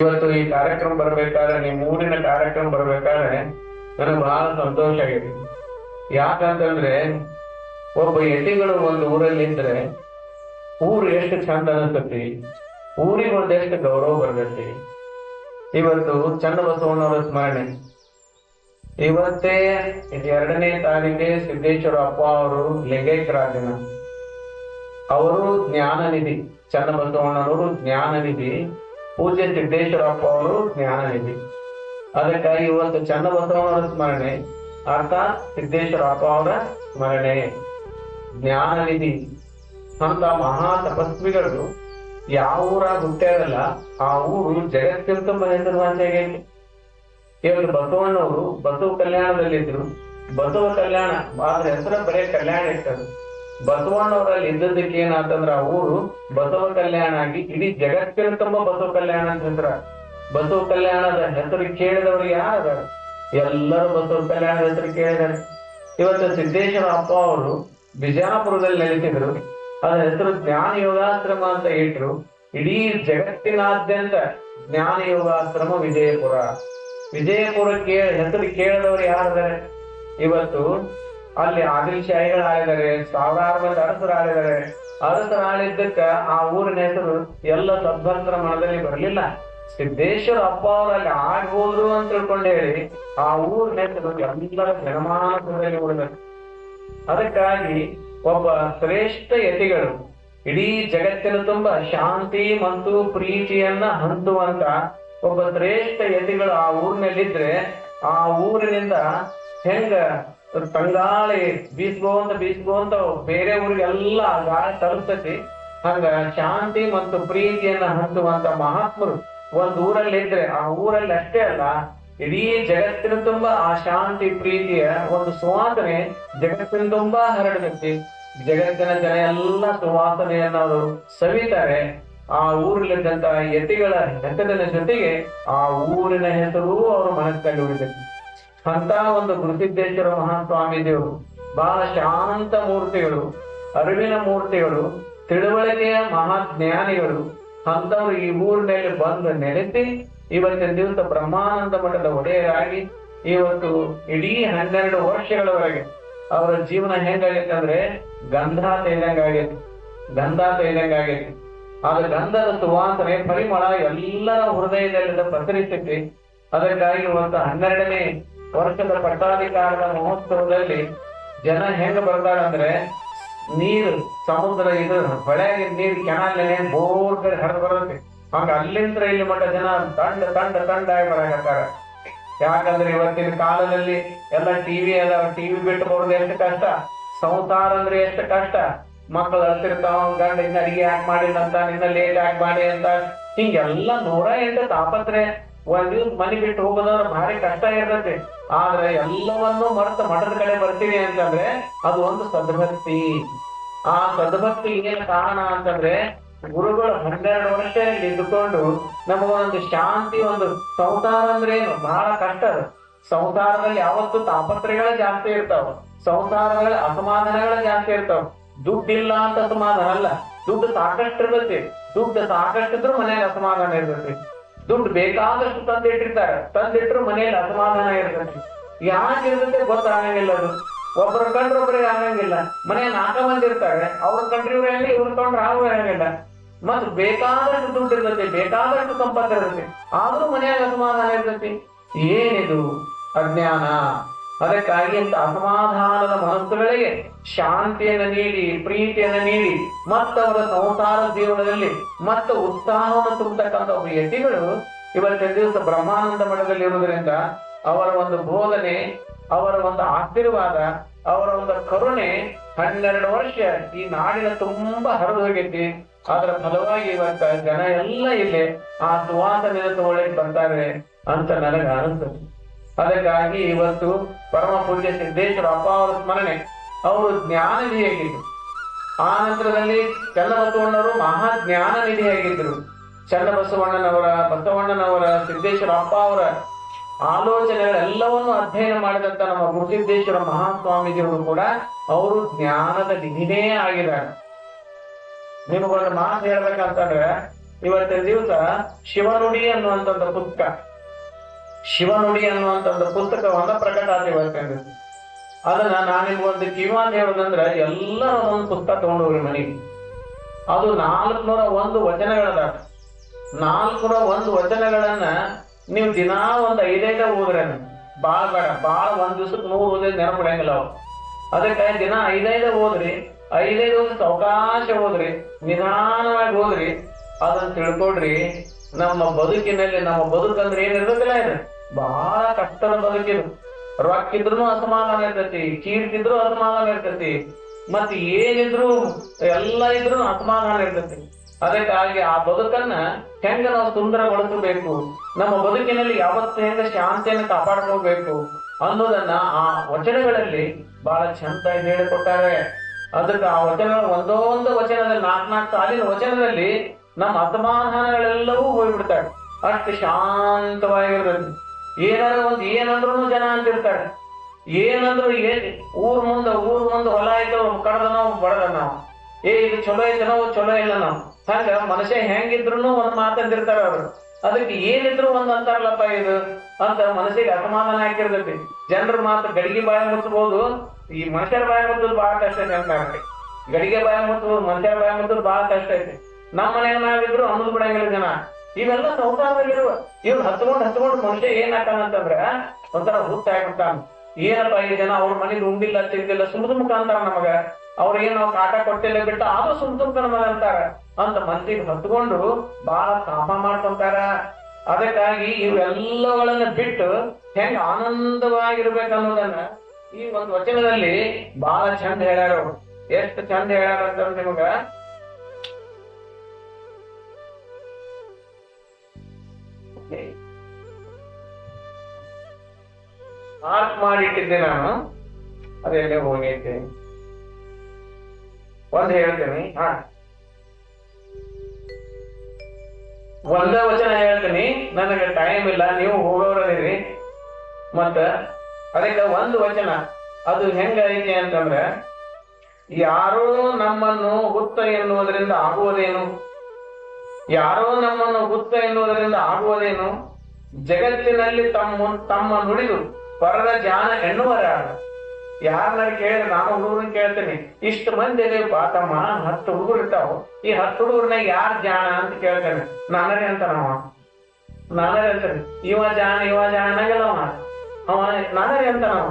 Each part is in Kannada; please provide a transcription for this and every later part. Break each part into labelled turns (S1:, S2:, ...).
S1: ಇವತ್ತು ಈ ಕಾರ್ಯಕ್ರಮ ಬರ್ಬೇಕಾದ್ರೆ ನಿಮ್ಮ ಊರಿನ ಕಾರ್ಯಕ್ರಮ ಬರ್ಬೇಕಾದ್ರೆ ನನಗೆ ಬಹಳ ಸಂತೋಷ ಆಗಿದೆ. ಯಾಕಂತಂದ್ರೆ, ಒಬ್ಬ ಎಟಿಗಳು ಒಂದು ಊರಲ್ಲಿ ಇದ್ರೆ, ಊರು ಎಷ್ಟು ಚಂದ ಅನಿಸ್ತತಿ? ಊರಿಗೆ ಒಂದೆಷ್ಟು ಗೌರವ ಬರ್ತೈತಿ? ಇವತ್ತು ಚಂದ ಬಸವಣ್ಣವರ ಸ್ಮರಣೆ. ಇವತ್ತೇ ಇದು ಎರಡನೇ ತಾರೀಕೆ ಸಿದ್ದೇಶ್ವರ ಅಪ್ಪ ಅವರು ಲಿಂಗೈಕ್ಯರಾದ ದಿನ. ಅವರು ಜ್ಞಾನ ನಿಧಿ ಚಂದ ಬಸವಣ್ಣನವರು ಜ್ಞಾನ ನಿಧಿ ಪೂಜ್ಯ ಸಿದ್ದೇಶ್ವರಪ್ಪ ಅವರು ಜ್ಞಾನ ನಿಧಿ ಅದಕ್ಕಾಗಿ ಇವತ್ತು ಚನ್ನಬಸವನವರ ಸ್ಮರಣೆ ಅರ್ಥಾತ್ ಸಿದ್ದೇಶ್ವರಪ್ಪ ಅವರ ಸ್ಮರಣೆ. ಜ್ಞಾನ ನಿಧಿ ಅಂತ ಮಹಾ ತಪಸ್ವಿಗಳು ಯಾವ ಊರಾಗ ಹುಟ್ಟ್ಯಾರಲ್ಲ ಆ ಊರು ಜಗತ್ತಿನ ತುಂಬ ಹೆಸರುವಾಸಿಯಾಗೈತಿ ಇವತ್ತು ಬಸವಣ್ಣವರು ಬಸವ ಕಲ್ಯಾಣದಲ್ಲಿದ್ರು. ಬಸವ ಕಲ್ಯಾಣ ಅದ್ರ ಹೆಸರ ಬರೇ ಕಲ್ಯಾಣ ಇಟ್ಟರು ಬಸವಣ್ಣವರಲ್ಲಿ ಇದ್ದದಕ್ಕೆ ಏನಾತಂದ್ರ ಅವರು ಬಸವ ಕಲ್ಯಾಣ ಆಗಿ ಇಡೀ ಜಗತ್ತಿನ ತುಂಬ ಬಸವ ಕಲ್ಯಾಣ ಅಂತ ಹೆಸರ ಬಸವ ಕಲ್ಯಾಣದ ಹೆಸರು ಕೇಳಿದವರು ಯಾರ? ಎಲ್ಲರೂ ಬಸವ ಕಲ್ಯಾಣದ ಹೆಸರು ಕೇಳಿದ್ದಾರೆ. ಇವತ್ತು ಸಿದ್ದೇಶ್ವರ ಅಪ್ಪ ಅವರು ಬಿಜಾಪುರದಲ್ಲಿ ನೆಲೆಸಿದ್ರು. ಅದರ ಹೆಸರು ಜ್ಞಾನ ಯೋಗಾಶ್ರಮ ಅಂತ ಇಟ್ರು. ಇಡೀ ಜಗತ್ತಿನಾದ್ಯಂತ ಜ್ಞಾನ ಯೋಗಾಶ್ರಮ ವಿಜಯಪುರ. ವಿಜಯಪುರ ಕೇಳ ಹೆಸರು ಕೇಳಿದವರು ಯಾರಿದ್ದಾರೆ? ಇವತ್ತು ಅಲ್ಲಿ ಆದಿಲ್ಶಾಹಿಗಳಾಗಿದ್ದಾರೆ ಸಾವಿರಾರು ಮಂದಿ ಅರಸರಾಗಿದ್ದಾರೆ ಅರಸರಾಳಿದ್ದಕ್ಕ ಆ ಊರಿನ ಹೆಸರು ಎಲ್ಲ ಸದ್ಭಂತರ ಮನದಲ್ಲಿ ಬರಲಿಲ್ಲ. ಸಿದ್ದೇಶ್ವರ ಅಪ್ಪ ಅವರು ಅಲ್ಲಿ ಆಗಿ ಅಂತ ತಿಳ್ಕೊಂಡು ಹೇಳಿ, ಆ ಊರಿನ ಹೆಸರು ಎಲ್ಲ ಜನಮಾನಸದಲ್ಲಿ ಉಳಿದ ಅದಕ್ಕಾಗಿ ಒಬ್ಬ ಶ್ರೇಷ್ಠ ಯತಿಗಳು, ಇಡೀ ಜಗತ್ತಿನ ತುಂಬಾ ಶಾಂತಿ ಮತ್ತು ಪ್ರೀತಿಯನ್ನ ಹಂತುವಂತ ಒಬ್ಬ ಶ್ರೇಷ್ಠ ಯತಿಗಳು ಆ ಊರಿನಲ್ಲಿದ್ರೆ, ಆ ಊರಿನಿಂದ ಹೆಂಗ ತಂಗಾಳಿ ಬೀಸ್ಬೋಂತ ಅಂತ ಬೇರೆ ಊರಿಗೆಲ್ಲ ಗಾಳಿ ತಲುಪ್ತತಿ. ಹಂಗ ಶಾಂತಿ ಮತ್ತು ಪ್ರೀತಿಯನ್ನ ಹಂಚುವಂತ ಮಹಾತ್ಮರು ಒಂದ್ ಊರಲ್ಲಿ ಇದ್ರೆ ಆ ಊರಲ್ಲಿ ಅಷ್ಟೇ ಅಲ್ಲ, ಇಡೀ ಜಗತ್ತಿನ ತುಂಬಾ ಆ ಶಾಂತಿ ಪ್ರೀತಿಯ ಒಂದು ಸುವಾಸನೆ ಜಗತ್ತಿನ ತುಂಬಾ ಹರಡುತ್ತೆ. ಜಗತ್ತಿನ ಜನ ಎಲ್ಲ ಸುವಾಸನೆಯನ್ನ ಅವರು ಸವಿತಾರೆ. ಆ ಊರಲ್ಲಿದ್ದಂತ ಯತಿಗಳ ಹೆಸರಿನ ಜೊತೆಗೆ ಆ ಊರಿನ ಹೆಸರು ಅವರ ಮನಸ್ಸಲ್ಲಿ ಉಳಿದೈತಿ ಅಂತ ಒಂದು ಗುರುಸಿದ್ದೇಶ್ವರ ಮಹಾಸ್ವಾಮಿ ದೇವರು. ಬಹಳ ಶಾಂತ ಮೂರ್ತಿಗಳು, ಅರಿವಿನ ಮೂರ್ತಿಗಳು, ತಿಳುವಳಿಕೆಯ ಮಹಾಜ್ಞಾನಿಗಳು ಅಂತವ್ರು ಈ ಊರಿನಲ್ಲಿ ಬಂದು ನೆಲೆಸಿ ಇವತ್ತಿನ ದಿವಸ ಬ್ರಹ್ಮಾನಂದ ಮಠದ ಒಡೆಯರಾಗಿ ಇವತ್ತು ಇಡೀ ಹನ್ನೆರಡು ವರ್ಷಗಳವರೆಗೆ ಅವರ ಜೀವನ ಹೆಂಗಾಗೈತೆ ಅಂದ್ರೆ ಗಂಧ ತೈದಂಗಾಗೈತಿ ಗಂಧ ತೈದಂಗಾಗೈತಿ ಆ ಗಂಧದ ಸುವಾಸನೆ, ಪರಿಮಳ ಎಲ್ಲರ ಹೃದಯದಲ್ಲಿ ಪಸರಿಸ್ತೈತಿ ಅದಕ್ಕಾಗಿ ಇವತ್ತು ಹನ್ನೆರಡನೇ ವರ್ಷದ ಪಟ್ಟಾಧಿಕಾರದ ಮಹೋತ್ಸವದಲ್ಲಿ ಜನ ಹೆಂಗ ಬರ್ತಾರೆ ಅಂದ್ರೆ ನೀರು, ಸಮುದ್ರ, ಇದು ಹೊಳೆ, ನೀರು, ಕೆನಾಲ್ ಬೋರ್ ಕಡೆ ಹರಿದು ಬರುತ್ತೆ. ಹಂಗ ಅಲ್ಲಿಂದ ಇಲ್ಲಿ ಮಟ್ಟ ಜನ ತಂಡ ತಂಡ ತಂಡ ಆಗಿ ಬರಾಕತ್ತಾರ. ಯಾಕಂದ್ರೆ ಇವತ್ತಿನ ಕಾಲದಲ್ಲಿ ಎಲ್ಲ ಟಿವಿ ಅದಾವ ಟಿವಿ ಬಿಟ್ಟು ಬರೋದು ಎಷ್ಟು ಕಷ್ಟ? ಸಂಸಾರ ಅಂದ್ರೆ ಎಷ್ಟು ಕಷ್ಟ? ಮಕ್ಕಳು ಅಳ್ತಿರ್ತಾವ ಗಂಡ ಇನ್ನ ಅಡಿಗೆ ಯಾಕೆ ಮಾಡಿ ಅಂತ ನಿನ್ನ ಲೇಟ್ ಯಾಕೆ ಮಾಡಿ ಅಂತ. ಹಿಂಗೆಲ್ಲ ನೂರ ಎಂಟು ತಾಪತ್ರೆ ಒಂದ್ ದಿವ್ಸ ಮನೆ ಬಿಟ್ಟು ಹೋಗೋದಂದ್ರೆ ಭಾರಿ ಕಷ್ಟ ಇರ್ತೈತಿ. ಆದ್ರೆ ಎಲ್ಲವನ್ನೂ ಮರೆತು ಮಠದ ಕಡೆ ಬರ್ತೀವಿ ಅಂತಂದ್ರೆ ಅದು ಒಂದು ಸದ್ಭಕ್ತಿ. ಆ ಸದ್ಭಕ್ತಿ ಏನ್ ಕಾರಣ ಅಂತಂದ್ರೆ ಗುರುಗಳು ಹನ್ನೆರಡು ವರ್ಷ ಇದ್ದುಕೊಂಡು ನಮಗೊಂದು ಶಾಂತಿ, ಒಂದು ಸಂಸಾರ ಅಂದ್ರೆ ಏನು? ಬಹಳ ಕಷ್ಟ ಅದು. ಸಂಸಾರದಲ್ಲಿ ಯಾವತ್ತು ತಾಪತ್ರಗಳ ಜಾಸ್ತಿ ಇರ್ತಾವ. ಸಂಸಾರಗಳ ಅಸಮಾಧಾನಗಳ ಜಾಸ್ತಿ ಇರ್ತಾವ. ದುಡ್ಡಿಲ್ಲ ಅಂತ ಅಸಮಾಧಾನ ಅಲ್ಲ. ದುಡ್ಡು ಸಾಕಷ್ಟು ಇರ್ತೈತಿ ದುಡ್ಡು ಸಾಕಷ್ಟು ಇದ್ರೂ ಮನೆಯಲ್ಲಿ ಅಸಮಾಧಾನ ಇರ್ತೈತಿ ದುಡ್ಡು ಬೇಕಾದಷ್ಟು ತಂದಿಟ್ಟಿರ್ತಾರೆ. ತಂದಿಟ್ಟರು ಮನೆಯಲ್ಲಿ ಅಸಮಾಧಾನ ಇರ್ತೈತಿ ಯಾಕೆ ಇರುತ್ತೆ ಗೊತ್ತಾಗಂಗಿಲ್ಲ ಅದು. ಒಬ್ಬರ ಕಂಡ್ರೆ ಒಬ್ಬರಿಗೆ ಆಗಂಗಿಲ್ಲ. ಮನೆ ನಾಲ್ಕು ಮಂದಿ ಇರ್ತಾರೆ. ಅವ್ರ ಕಂಡ್ರೆ ಇವ್ರು ಹೇಳಿ ಇವ್ರ ಕಂಡ್ರೆ ಅವ್ರು ಮತ್ತು ಬೇಕಾದಷ್ಟು ದುಡ್ಡು ಇರ್ತೈತಿ ಬೇಕಾದಷ್ಟು ಸಂಪತ್ತು ಇರ್ತೈತಿ ಆದ್ರೂ ಮನೆಯಾಗ ಅಸಮಾಧಾನ ಇರ್ತೈತಿ ಏನಿದು ಅಜ್ಞಾನ? ಅದಕ್ಕಾಗಿ ಅಂತ ಅಸಮಾಧಾನದ ಮನಸ್ಸುಗಳಿಗೆ ಶಾಂತಿಯನ್ನು ನೀಡಿ, ಪ್ರೀತಿಯನ್ನು ನೀಡಿ ಮತ್ತವರ ಸಂಸಾರ ಜೀವನದಲ್ಲಿ, ಮತ್ತು ಉತ್ಸಾಹವನ್ನು ತುಂಬತಕ್ಕಂಥ ಒಬ್ಬ ಯತಿಗಳು ಇವತ್ತಿನ ದಿವಸ ಬ್ರಹ್ಮಾನಂದ ಮಠದಲ್ಲಿ ಇರುವುದರಿಂದ ಅವರ ಒಂದು ಬೋಧನೆ, ಅವರ ಒಂದು ಆಶೀರ್ವಾದ, ಅವರ ಒಂದು ಕರುಣೆ ಹನ್ನೆರಡು ವರ್ಷ ಈ ನಾಡಿನ ತುಂಬಾ ಹರಿದು ಹೋಗೈತಿ. ಅದರ ಫಲವಾಗಿ ಇವತ್ತ ಜನ ಎಲ್ಲ ಇಲ್ಲಿ ಆ ಸುವಾಸನೆ ತಗೊಳ್ಳಕ್ಕೆ ಬರ್ತಾರೆ ಅಂತ ನನಗೆ ಅನಿಸ್ತದೆ ಅದಕ್ಕಾಗಿ ಇವತ್ತು ಪರಮ ಪೂಜ್ಯ ಸಿದ್ದೇಶ್ವರ ಅಪ್ಪ ಅವರ ಸ್ಮರಣೆ. ಅವರು ಜ್ಞಾನ ನಿಧಿಯಾಗಿದ್ರು ಆ ನಂತರದಲ್ಲಿ ಚನ್ನಬಸವಣ್ಣರು ಮಹಾ ಜ್ಞಾನ ನಿಧಿಯಾಗಿದ್ರು ಚನ್ನಬಸವಣ್ಣನವರ ಬಸವಣ್ಣನವರ, ಸಿದ್ದೇಶ್ವರ ಅಪ್ಪ ಅವರ ಆಲೋಚನೆಗಳೆಲ್ಲವನ್ನು ಅಧ್ಯಯನ ಮಾಡಿದಂತ ನಮ್ಮ ಗುರುಸಿದ್ದೇಶ್ವರ ಮಹಾಸ್ವಾಮೀಜಿಗಳು ಕೂಡ ಅವರು ಜ್ಞಾನದ ನಿಧಿನೇ ಆಗಿದ್ದಾರೆ. ನಿಮಗೊಂದು ಮಾತು ಹೇಳ್ಬೇಕಂತಂದ್ರೆ, ಇವತ್ತಿನ ದಿವಸ ಶಿವನುಡಿ ಅನ್ನುವಂತ ಪುಸ್ತಕ, ಶಿವನುಡಿ ಅನ್ನುವಂತ ಪುಸ್ತಕವನ್ನ ಪ್ರಕಟ ಆದ ಇವತ್ತಿನ ಅದನ್ನ ನಾನಿಗೆ ಒಂದು ಕಿವಾನ್ ಹೇಳೋದಂದ್ರೆ ಎಲ್ಲರ ಒಂದು ಪುಸ್ತಕ ತಗೊಂಡೋಗ್ರಿ ಮನೆಗೆ ಅದು ನಾಲ್ಕುನೂರ ಒಂದು ವಚನಗಳದ. ನಾಲ್ಕುನೂರ ಒಂದು ವಚನಗಳನ್ನ ನೀವು ದಿನಾ ಒಂದು ಐದೈದ ಓದ್ರೆ ಬಾಳ ಬೇಡ, ಬಾಳ ಒಂದ್ ದಿವ್ಸಕ್ಕೆ ನೂರು ಓದಿದ್ ನೆನಪಡಂಗಿಲ್ಲ ಅವು. ಅದಕ್ಕೆ ದಿನ ಐದೈದ ಓದ್ರಿ, ಐದೈದು ಒಂದು ಅವಕಾಶ ಓದ್ರಿ, ನಿಧಾನವಾಗಿ ಓದ್ರಿ. ಅದನ್ನ ತಿಳ್ಕೊಡ್ರಿ ನಮ್ಮ ಬದುಕಿನಲ್ಲಿ ನಮ್ಮ ಬದುಕಂದ್ರೆ ಏನಿರೋದಿಲ್ಲ ಇದು? ಬಹಳ ಕಷ್ಟದ ಬದುಕಿದು. ರೊಕ್ಕ ಇದ್ರು ಅಸಮಾಧಾನ ಇರ್ತೈತಿ ಕೀರ್ತಿದ್ರು ಅಸಮಾಧಾನ ಇರ್ತೈತಿ ಮತ್ ಏನಿದ್ರು, ಎಲ್ಲ ಇದ್ರು ಅಸಮಾಧಾನ ಇರ್ತೈತಿ ಅದಕ್ಕಾಗಿ ಆ ಬದುಕನ್ನ ಹೆಂಗ ನಾವು ಸುಂದರಗೊಳಿಸಬೇಕು, ನಮ್ಮ ಬದುಕಿನಲ್ಲಿ ಯಾವತ್ತು ಹೆಂಗ ಶಾಂತಿಯನ್ನು ಕಾಪಾಡ್ಕೋಬೇಕು ಅನ್ನೋದನ್ನ ಆ ವಚನಗಳಲ್ಲಿ ಬಹಳ ಚಂದ ಹೇಳಿಕೊಟ್ಟಾರೆ. ಅದಕ್ಕೆ ಆ ವಚನ ಒಂದೊಂದು ಒಂದು ವಚನದಲ್ಲಿ, ನಾಲ್ಕು ನಾಲ್ಕು ಸಾಲಿನ ವಚನದಲ್ಲಿ ನಮ್ಮ ಅಸಮಾಧಾನಗಳೆಲ್ಲವೂ ಹೋಗ್ಬಿಡ್ತಾರೆ ಅಷ್ಟು ಶಾಂತವಾಗಿರೋದು ಏನಾದ್ರು ಒಂದು ಏನಂದ್ರು ಜನ ಅಂತಿರ್ತಾರೆ. ಏನಂದ್ರು ಏನ್ ಊರ್ ಮುಂದ ಊರ್ ಮುಂದ ಹೊಲ ಆಯ್ತು ಕಡದ ನಾವು, ಬಡದ ನಾವು. ಏ, ಇದು ಚಲೋ ಐತನೋ ಚಲೋ ಇಲ್ಲ ನಾವು. ಹಂಗ ಮನುಷ್ಯ ಹೆಂಗಿದ್ರು ಒಂದ್ ಮಾತಂದಿರ್ತಾರ ಅವ್ರು. ಅದಕ್ಕೆ ಏನಿದ್ರು ಒಂದ್ ಅಂತಾರಲ್ಲಪ್ಪ ಇದು. ಅಂತ ಮನಸ್ಸಿಗೆ ಅಸಮಾಧಾನ ಹಾಕಿರ್ತೈತಿ ಜನರ ಮಾತು ಗಡಿಗೆ ಬಾಯ ಮುಚ್ಚಬಹುದು. ಈ ಮನುಷ್ಯರ ಬಾಯ ಮುಚ್ಚೋದು ಬಹಳ ಕಷ್ಟ ಐತೆ ಅಂತ ಗಡಿಗೆ ಬಾಯ ಮುಚ್ಚಬಹುದು ಮನುಷ್ಯರ ಬಾಯ ಮುಚ್ಚೋದು ಬಹಳ ಕಷ್ಟ ಐತಿ. ನಮ್ಮ ಮನೆಗೆ ನಾವಿದ್ರು ಅನ್ನೋದು ಬಿಡಂಗಿಲ್ಲ ಜನ. ಇವೆಲ್ಲ ಸಂಸಾರದಲ್ಲಿರುವ ಇವ್ರು ಹತ್ಕೊಂಡು ಹತ್ಕೊಂಡು ಮನುಷ್ಯ ಏನ್ ಹಾಕಾನಂತಂದ್ರ ಒಂಥರ ಹುಟ್ಟ ಆಗ್ಬಿಡ್ತಾನ ಏನಪ್ಪ ಈ ಜನ ಅವ್ರ ಮನೇಲಿ ಉಂಡಿಲ್ಲ, ತಿಂದಿಲ್ಲ ಸುಮ್ ಮುಖ ಅಂತಾರ ನಮಗ ಅವ್ರಿಗೆ ನಾವು ಕಾಟ ಕೊಟ್ಟಿಲ್ಲ ಬಿಟ್ಟ ಅದು ನಮಗ ಅಂತಾರ. ಅಂತ ಮಂದಿಗೆ ಹತ್ಕೊಂಡು ಬಹಳ ತಾಪ ಮಾಡ್ಕೊಂತಾರ. ಅದಕ್ಕಾಗಿ ಇವೆಲ್ಲಗಳನ್ನ ಬಿಟ್ಟು ಹೆಂಗ ಆನಂದವಾಗಿರ್ಬೇಕು ಅನ್ನೋದನ್ನ ಈ ಒಂದು ವಚನದಲ್ಲಿ ಬಹಳ ಚಂದ ಹೇಳ್ಯಾರ ಅವ್ರು. ಎಷ್ಟು ಚಂದ ಹೇಳ್ಯಾರ ಅಂತಂದ್ರೆ ನಿಮಗ ಮಾರ್ಕ್ ಮಾಡಿಟ್ಟಿದ್ದೆ ನಾನು. ಅದೆಲ್ಲೇ ಹೋಗೈತೆ ಒಂದ್ ಹೇಳ್ತೀನಿ, ಹಾ. ಒಂದ ವಚನ ಹೇಳ್ತೀನಿ, ನನಗೆ ಟೈಮ್ ಇಲ್ಲ, ನೀವು ಹೋಗೋರದಿರಿ ಮತ್ತ ಅದಕ್ಕೆ ಒಂದು ವಚನ, ಅದು ಹೆಂಗ ಐತಿ ಅಂತಂದ್ರೆ, ಯಾರೋ ನಮ್ಮನ್ನು ಹುತ್ತ ಎನ್ನುವುದರಿಂದ ಆಗುವುದೇನು? ಯಾರೋ ನಮ್ಮನ್ನು ಹುತ್ತ ಎನ್ನುವುದರಿಂದ ಆಗುವುದೇನು? ಜಗತ್ತಿನಲ್ಲಿ ತಮ್ಮ ತಮ್ಮ ನುಡಿದು ಪರರ ಜ್ಞಾನ ಎನ್ನುವರ ಯಾರನ್ನ ಕೇಳಿದ್ರೆ ನಾನು ಹುಡುಗರನ್ನ ಕೇಳ್ತೀನಿ. ಇಷ್ಟು ಮಂದಿ ಪಾತಮ್ಮ ತಮ್ಮ ಹತ್ತು ಹುಡುಗರು ಇರ್ತಾವ. ಈ ಹತ್ತು ಹುಡುಗರ್ನಾಗ ಯಾರ ಜಾಣ ಅಂತ ಕೇಳ್ತೇನೆ. ನಾನರೇ ಅಂತ ನಾವ. ನಾನರೇ ಅಂತಾನೆ ಇವ ಜಾಣ ಇವ ಜಾಣ ಅನ್ನಂಗಿಲ್ಲ ಅವ. ನಾನರೇ ಅಂತ ನಾವ.